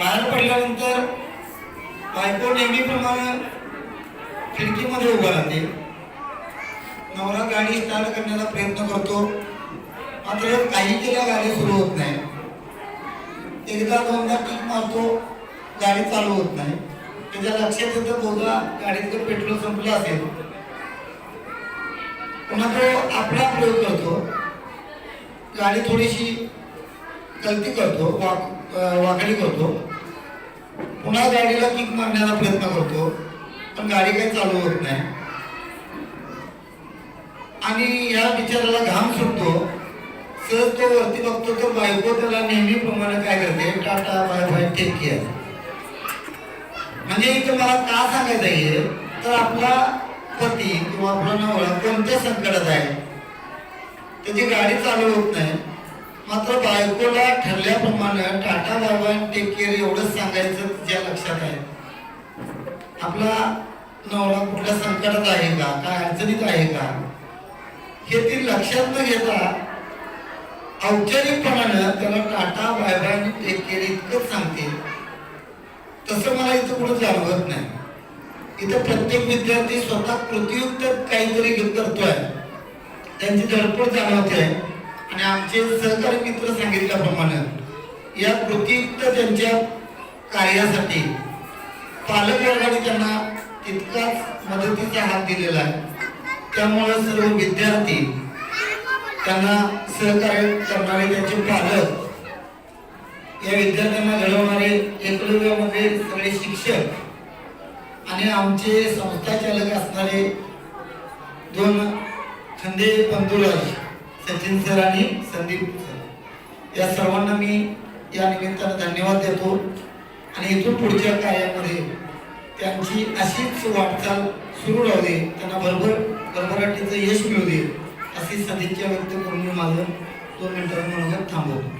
बाहेर पडल्यानंतर बायको नेहमीप्रमाणे खिडकीमध्ये उभा राहते. नवरा गाडी स्टार्ट करण्याचा प्रयत्न करतो. मात्र काही केल्या गाडी सुरू होत नाही. एकदा दोनदा किक मारतो गाडी चालू होत नाही. त्याच्या लक्षात येतं गाडीत गाडीचं पेट्रोल संपलं असेल पुन्हा तो आपला प्रयोग करतो. गाडी थोडीशी गलती करतो वाक वाकडी करतो. पुन्हा गाडीला किक मारण्याचा प्रयत्न करतो पण गाडी काही चालू होत नाही. आणि या बिचाराला घाम सुटतो. सहज तो वरती बघतो तर बायको त्याला नेहमीप्रमाणे काय करते tata bye bye take care म्हणजे इथं मला का सांगायचं आहे तर आपला पती किंवा आपला नवरा कोणत्या संकटात आहे? त्याची गाडी चालू होत नाही. मात्र बायकोला ठरल्याप्रमाणे टाटा बाय टेक केअर एवढंच सांगायचं ज्या लक्षात आहे. आपला नवरा कुठल्या संकटात आहे का? काय अडचणीत आहे का? हे ती लक्षात न घेता औपचारिकपणानं त्याला टाटा बाय टेक केअर इतकंच सांगते. तसं मला इथं कुठं जाणवत नाही. इथं प्रत्येक विद्यार्थी स्वतः कृतीयुक्त काहीतरी करतोय. त्यांची धडपड जाणवते. आणि आमचे सहकारी मित्र सांगितल्याप्रमाणे या कृतीयुक्त त्यांच्या कार्यासाठी पालक वर्गाने त्यांना तितकाच मदतीचा हात दिलेला आहे. त्यामुळे सर्व विद्यार्थी त्यांना सहकार्य करणारे त्यांचे पालक या विद्यार्थ्यांना घडवणारे एकलव्यामध्ये सगळे शिक्षक आणि आमचे संस्थाचालक असणारे दोन खंदे पंतुराज सचिन सर आणि संदीप सर. या सर्वांना मी या निमित्तानं धन्यवाद देतो. आणि इथून पुढच्या कार्यामध्ये त्यांची अशीच वाटचाल सुरू राहू दे. त्यांना भरभर भरभराटीचं यश मिळू दे. अशी सदिच्छा व्यक्त करून मी माझं दोन मिनिटांमध्ये थांबवतो.